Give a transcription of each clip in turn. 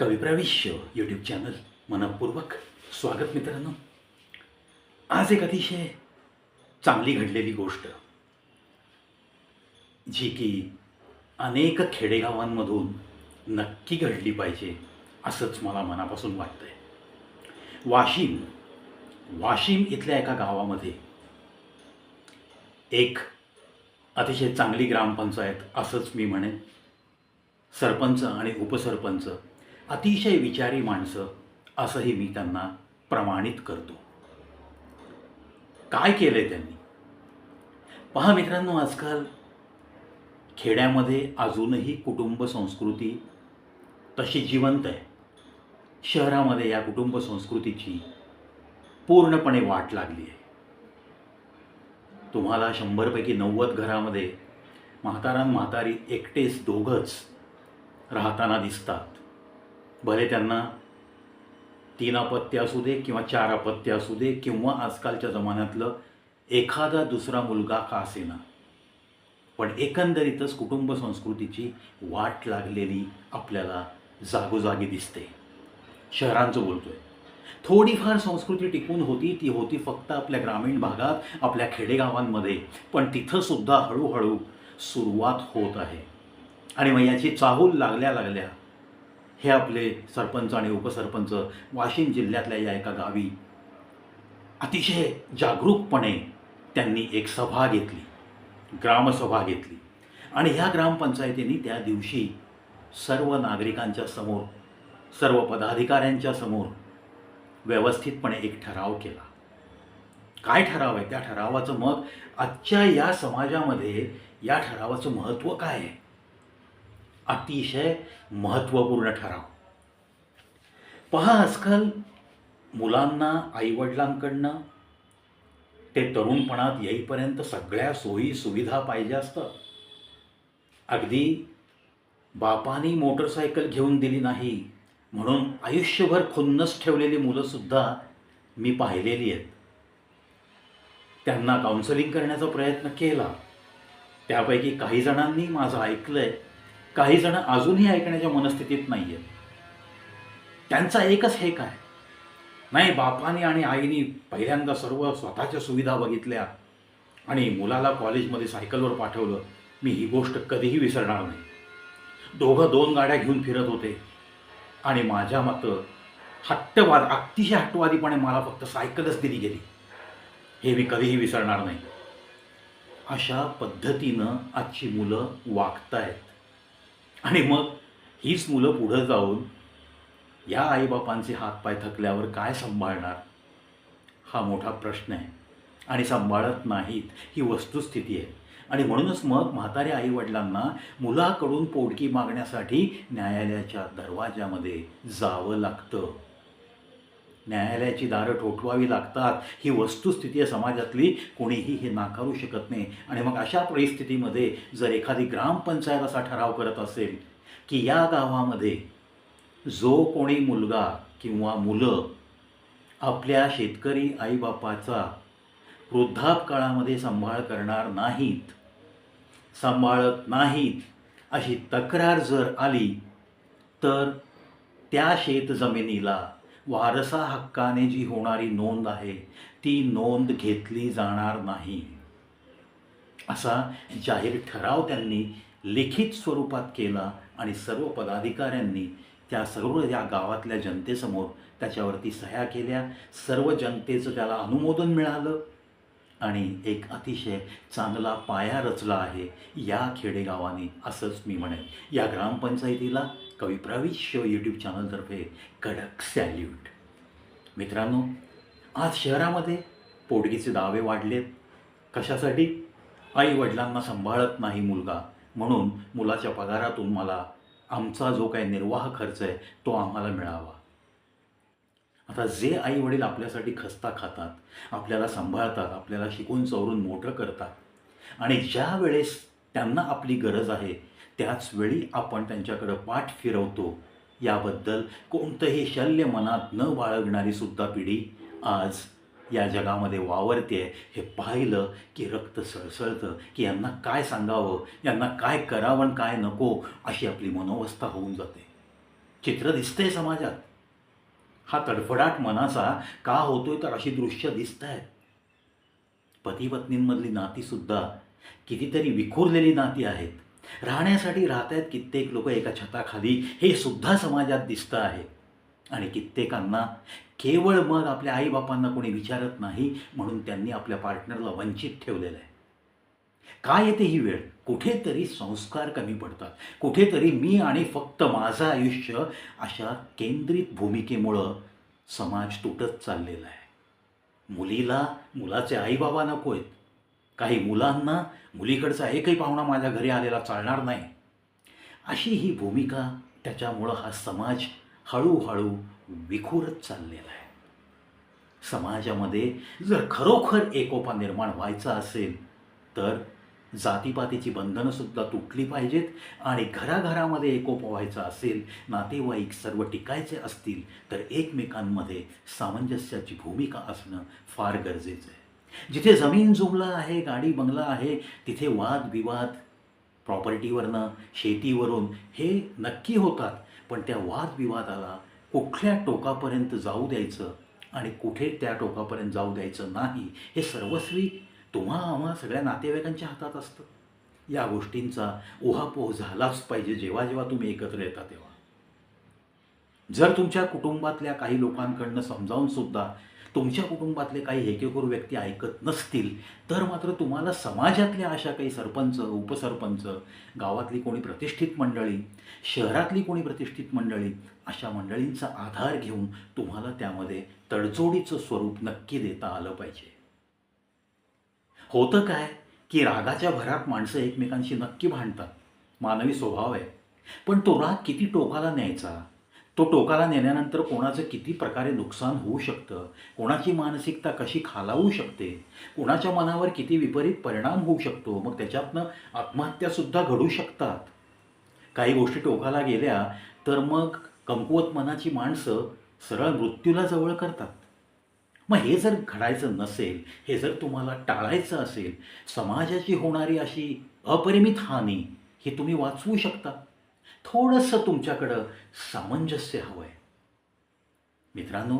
कविप्रविश्य YouTube channel मनपूर्वक स्वागत मित्रांनो. आज एक अतिशय चांगली घडलेली गोष्ट. जी की अनेक खेडेगावांमधून नक्की घडली पाहिजे असंच मला मनापासून वाटतंय. वाशिम वाशिम इथल्या एका गावामध्ये एक अतिशय चांगली ग्रामपंचायत असंच मी म्हणेन. सरपंच आणि उपसरपंच अतिशय विचारी माणसं असंही मी त्यांना प्रमाणित करतो. काय केलंय त्यांनी? पहा मित्रांनो आजकाल खेड्यामध्ये अजूनही कुटुंब संस्कृती तशी जिवंत आहे. शहरामध्ये या कुटुंब संस्कृतीची पूर्णपणे वाट लागली आहे. तुम्हाला शंभरपैकी नव्वद घरामध्ये म्हातारा म्हातारी एकटेच दोघंच राहताना दिसतात. भले त्यांना तीन अपत्य असू दे किंवा चार अपत्य असू दे किंवा आजकालच्या जमान्यातलं एखादा दुसरा मुलगा का असेना. पण एकंदरीतच कुटुंब संस्कृतीची वाट लागलेली आपल्याला जागोजागी दिसते. शहरांचं बोलतोय. थोडीफार संस्कृती टिकून होती ती होती फक्त आपल्या ग्रामीण भागात आपल्या खेडेगावांमध्ये. पण तिथंसुद्धा हळूहळू सुरुवात होत आहे. आणि मग याची चाहूल लागल्या लागल्या हे आपले सरपंच आणि उपसरपंच वाशिम जिल्ह्यातल्या या एका गावी अतिशय जागरूकपणे त्यांनी एक सभा घेतली ग्रामसभा घेतली. आणि ह्या ग्रामपंचायतीने त्या दिवशी सर्व नागरिकांच्या समोर सर्व पदाधिकाऱ्यांच्या समोर व्यवस्थितपणे एक ठराव केला. काय ठराव आहे? त्या ठरावाचं मग आजच्या या समाजामध्ये या ठरावाचं महत्त्व काय आहे? अतिशय महत्त्वपूर्ण ठराव. पहा आजकाल मुलांना आईवडिलांकडनं ते तरुणपणात येईपर्यंत सगळ्या सोयी सुविधा पाहिजे असतं अगदी बापानी मोटरसायकल घेऊन दिली नाही म्हणून आयुष्यभर खुन्नस ठेवलेली मुलंसुद्धा मी पाहिलेली आहेत. त्यांना काउन्सलिंग करण्याचा प्रयत्न केला. त्यापैकी काही जणांनी माझं ऐकलंय काही जण अजूनही ऐकण्याच्या मनस्थितीत नाही आहेत त्यांचा एकच हे काय? नाही बापाने आणि आईने पहिल्यांदा सर्व स्वतःच्या सुविधा बघितल्या आणि मुलाला कॉलेजमध्ये सायकलवर पाठवलं मी ही गोष्ट कधीही विसरणार नाही. दोघं दोन गाड्या घेऊन फिरत होते आणि माझ्या मतं हट्टवाद अतिशय हट्टवादीपणे मला फक्त सायकलच दिली गेली. हे मी कधीही विसरणार नाही. अशा पद्धतीनं आजची मुलं वागतायत. आणि मग हीच मुलं पुढं जाऊन या आईबापांचे हातपाय थकल्यावर काय सांभाळणार? हा मोठा प्रश्न आहे. आणि सांभाळत नाहीत ही वस्तुस्थिती आहे. आणि म्हणूनच मग म्हाताऱ्या आईवडिलांना मुलाकडून पोटकी मागण्यासाठी न्यायालयाच्या दरवाजामध्ये जावं लागतं. न्यायालयाची दारं ठोठवावी लागतात. ही वस्तुस्थिती आहे समाजातली कोणीही हे नाकारू शकत नाही. आणि मग अशा परिस्थितीमध्ये जर एखादी ग्रामपंचायत असा ठराव करत असेल की या गावामध्ये जो कोणी मुलगा किंवा मुलं आपल्या शेतकरी आईबापाचा वृद्धापकाळामध्ये सांभाळ करणार नाहीत सांभाळत नाहीत अशी तक्रार जर आली तर त्या शेतजमिनीला वारसा हक्काने जी होणारी नोंद आहे ती नोंद घेतली जाणार नाही. असा जाहीर ठराव त्यांनी लिखित स्वरूपात केला आणि सर्व पदाधिकाऱ्यांनी त्या सर्व या गावातल्या जनतेसमोर त्याच्यावरती सह्या केल्या. सर्व जनतेचं त्याला अनुमोदन मिळालं आणि एक अतिशय चांगला पाया रचला आहे या खेडेगावाने असंच मी म्हणेन. या ग्रामपंचायतीला कवी प्रविश्य यूट्यूब चॅनलतर्फे कडक सॅल्यूट मित्रांनो आज शहरामध्ये पोटगीचे दावे वाढलेत कशासाठी? आई वडिलांना सांभाळत नाही मुलगा. म्हणून मुलाच्या पगारातून मला आमचा जो काही निर्वाह खर्च आहे तो आम्हाला मिळावा. आता जे आई वडील आपल्यासाठी खस्ता खातात आपल्याला सांभाळतात आपल्याला शिकून चवरून मोठं करतात आणि ज्या वेळेस त्यांना आपली गरज आहे त्याच वेळी आपण त्यांच्याकडं पाठ फिरवतो याबद्दल कोणतंही शल्य मनात न बाळगणारी सुद्धा पिढी आज या जगामध्ये वावरते हे पाहिलं की रक्त सळसळतं की यांना काय सांगावं यांना काय करावं आणि काय नको अशी आपली मनोवस्था होऊन जाते. चित्र दिसतंय समाजात. हा तडफडाट मनाचा का होतोय तर अशी दृश्य दिसत आहेत पती पत्नींमधली नातीसुद्धा कितीतरी विखुरलेली नाती आहेत. राहण्यासाठी राहत आहेत कित्येक लोक एका छताखाली. हे सुद्धा समाजात दिसतं आहे. आणि कित्येकांना केवळ मग आपल्या आईबापांना कोणी विचारत नाही म्हणून त्यांनी आपल्या पार्टनरला वंचित ठेवलेलं आहे. काय येते ही वेळ? कुठेतरी संस्कार कमी पडतात. कुठेतरी मी आणि फक्त माझं आयुष्य अशा केंद्रित भूमिकेमुळं समाज तुटत चाललेला आहे. मुलीला मुलाचे आईबाबा नको आहेत. काही मुलांना मुलीकडचा एकही पाहुणा माझ्या घरी आलेला चालणार नाही. अशी ही भूमिका त्याच्यामुळं हा समाज हळूहळू विखुरत चाललेला आहे. समाजामध्ये जर खरोखर एकोपा निर्माण व्हायचा असेल तर जातीपातीची बंधनंसुद्धा तुटली पाहिजेत आणि घराघरामध्ये एकोपा व्हायचा असेल नातेवाईक सर्व टिकायचे असतील तर एकमेकांमध्ये सामंजस्याची भूमिका असणं फार गरजेचं आहे. जिथे जमीन जुमला आहे गाडी बंगला आहे तिथे वादविवाद प्रॉपर्टीवरनं शेतीवरून हे नक्की होतात. पण त्या वादविवादाला कुठल्या टोकापर्यंत जाऊ द्यायचं आणि कुठे त्या टोकापर्यंत जाऊ द्यायचं नाही हे सर्वस्वी तुम्हा आम्हा सगळ्या नातेवाईकांच्या हातात असतं. या गोष्टींचा उहापोह झालाच पाहिजे जेव्हा जेव्हा तुम्ही एकत्र येता तेव्हा. जर तुमच्या कुटुंबातल्या काही लोकांकडनं समजावून सुद्धा तुमच्या कुटुंबातले काही हेकेखोर व्यक्ती ऐकत नसतील तर मात्र तुम्हाला समाजातल्या अशा काही सरपंच उपसरपंच गावातली कोणी प्रतिष्ठित मंडळी शहरातली कोणी प्रतिष्ठित मंडळी अशा मंडळींचा आधार घेऊन तुम्हाला त्यामध्ये तडजोडीचं स्वरूप नक्की देता आलं पाहिजे. होतं काय की रागाच्या भरात माणसं एकमेकांशी नक्की भांडतात? मानवी स्वभाव आहे. पण तो राग किती टोकाला न्यायचा? तो टोकाला नेल्यानंतर कोणाचं किती प्रकारे नुकसान होऊ शकतं? कोणाची मानसिकता कशी खालावू शकते? कोणाच्या मनावर किती विपरीत परिणाम होऊ शकतो? मग त्याच्यातनं आत्महत्यासुद्धा घडू शकतात. काही गोष्टी टोकाला गेल्या तर मग कमकुवत मनाची माणसं सरळ मृत्यूला जवळ करतात. मग हे जर घडायचं नसेल हे जर तुम्हाला टाळायचं असेल समाजाची होणारी अशी अपरिमित हानी ही तुम्ही वाचवू शकता. थोडंसं तुमच्याकडं सामंजस्य हवं आहे मित्रांनो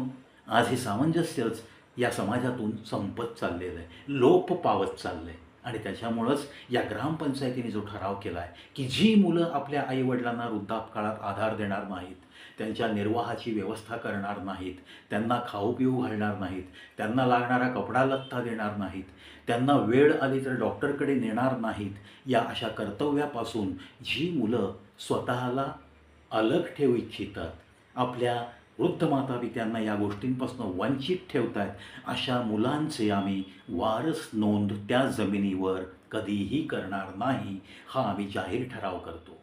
आज हे सामंजस्यच या समाजातून संपत चाललेलं आहे लोप पावत चाललं आहे आणि त्याच्यामुळंच या ग्रामपंचायतीने जो ठराव केला आहे की जी मुलं आपल्या आईवडिलांना वृद्धापकाळात आधार देणार नाहीत त्यांच्या निर्वाहाची व्यवस्था करणार नाहीत त्यांना खाऊ पिऊ घालणार नाहीत त्यांना लागणारा कपडा लत्ता देणार नाहीत त्यांना वेळ आली तर डॉक्टरकडे नेणार नाहीत या अशा कर्तव्यापासून जी मुलं स्वतःला अलग ठेवू इच्छितात. आपल्या वृद्ध मातापित्यांना या गोष्टींपासून वंचित ठेवत आहेत अशा मुलांचे आम्ही वारस नोंद त्या जमिनीवर कधीही करणार नाही हा आम्ही जाहीर ठराव करतो.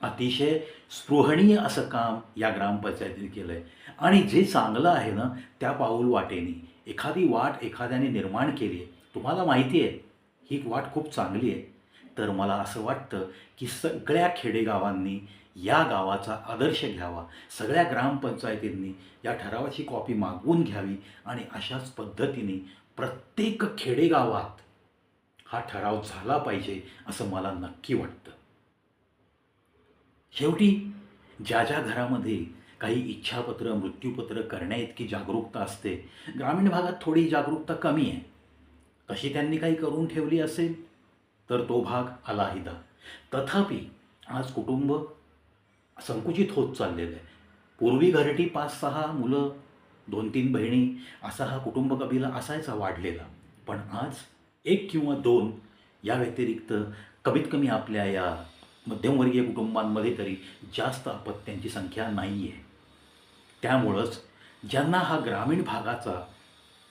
अतिशय स्पृहणीय असं काम या ग्रामपंचायतीने केलं आहे आणि जे चांगलं आहे ना त्या पाऊल वाटेने. एखादी वाट एखाद्याने निर्माण केली आहे. तुम्हाला माहिती आहे ही वाट खूप चांगली आहे. तर मला असं वाटतं की सगळ्या खेडेगावांनी या गावाचा आदर्श घ्यावा. सगळ्या ग्रामपंचायतींनी या ठरावाची कॉपी मागवून घ्यावी आणि अशाच पद्धतीने प्रत्येक खेडेगावात हा ठराव झाला पाहिजे असं मला नक्की वाटतं. शेवटी ज्या ज्या घरामध्ये काही इच्छापत्र मृत्यूपत्र करण्याइतकी जागरूकता असते ग्रामीण भागात थोडी जागरूकता कमी आहे. तशी त्यांनी काही करून ठेवली असेल तर तो भाग अलाहिदा तथापि आज कुटुंब संकुचित होत चाललेलं आहे. पूर्वी घरटी पाच सहा मुलं दोन तीन बहिणी असा हा कुटुंब कबिला असायचा वाढलेला. पण आज एक किंवा दोन या व्यतिरिक्त कमीत कमी आपल्या या मध्यमवर्गीय कुटुंबांमध्ये तरी जास्त अपत्यांची संख्या नाही आहे त्यामुळंच ज्यांना हा ग्रामीण भागाचा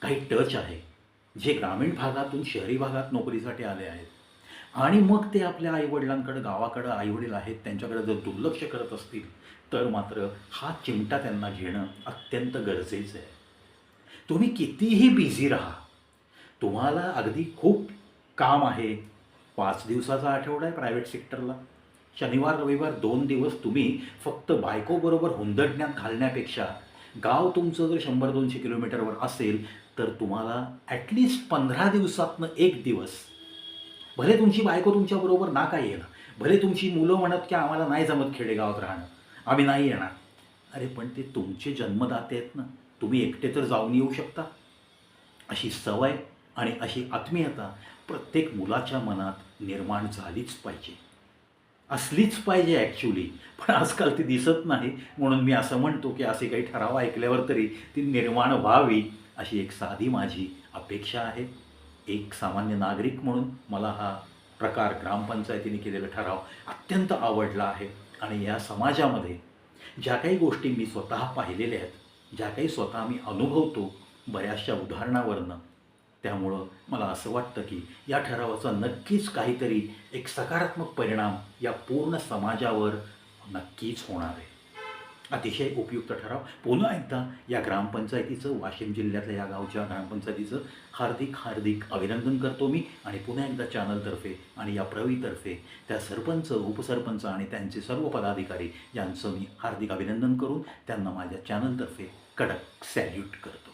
काही टच आहे जे ग्रामीण भागातून शहरी भागात नोकरीसाठी आले आहेत आणि मग ते आपल्या आईवडिलांकडं गावाकडं आईवडील आहेत त्यांच्याकडे जर दुर्लक्ष करत असतील तर मात्र हा चिमटा त्यांना घेणं अत्यंत गरजेचं आहे. तुम्ही कितीही बिझी राहा. तुम्हाला अगदी खूप काम आहे. पाच दिवसाचा आठवडा आहे प्रायव्हेट सेक्टरला. शनिवार रविवार दोन दिवस तुम्ही फक्त बायकोबरोबर हुंदडण्यात घालण्यापेक्षा गाव तुमचं जर शंभर दोनशे किलोमीटरवर असेल तर तुम्हाला ॲटलिस्ट पंधरा दिवसातनं एक दिवस भले तुमची बायको तुमच्याबरोबर ना काय येणं भले तुमची मुलं म्हणत की आम्हाला नाही जमत खेडेगावात राहणं आम्ही नाही येणार. अरे पण ते तुमचे जन्मदाते आहेत ना तुम्ही एकटे तर जाऊन येऊ शकता. अशी सवय आणि अशी आत्मीयता प्रत्येक मुलाच्या मनात निर्माण झालीच पाहिजे. असलीच पाहिजे ॲक्च्युली पण आजकाल ती दिसत नाही म्हणून मी असं म्हणतो की असे काही ठराव ऐकल्यावर तरी ती निर्माण व्हावी अशी एक साधी माझी अपेक्षा आहे. एक सामान्य नागरिक म्हणून मला हा प्रकार ग्रामपंचायतीने केलेला ठराव अत्यंत आवडला आहे. आणि या समाजामध्ये ज्या काही गोष्टी मी स्वतः पाहिलेल्या आहेत ज्या काही स्वतः मी अनुभवतो बऱ्याचशा उदाहरणावरनं त्यामुळं मला असं वाटतं की या ठरावाचा नक्कीच काहीतरी एक सकारात्मक परिणाम या पूर्ण समाजावर नक्कीच होणार आहे. अतिशय उपयुक्त ठराव. पुन्हा एकदा या ग्रामपंचायतीचं वाशिम जिल्ह्यातल्या या गावच्या ग्रामपंचायतीचं हार्दिक हार्दिक अभिनंदन करतो मी आणि पुन्हा एकदा चॅनलतर्फे आणि या प्रवीतर्फे त्या सरपंच उपसरपंच आणि त्यांचे सर्व पदाधिकारी यांचं मी हार्दिक अभिनंदन करून त्यांना माझ्या चॅनलतर्फे कडक सॅल्यूट करतो.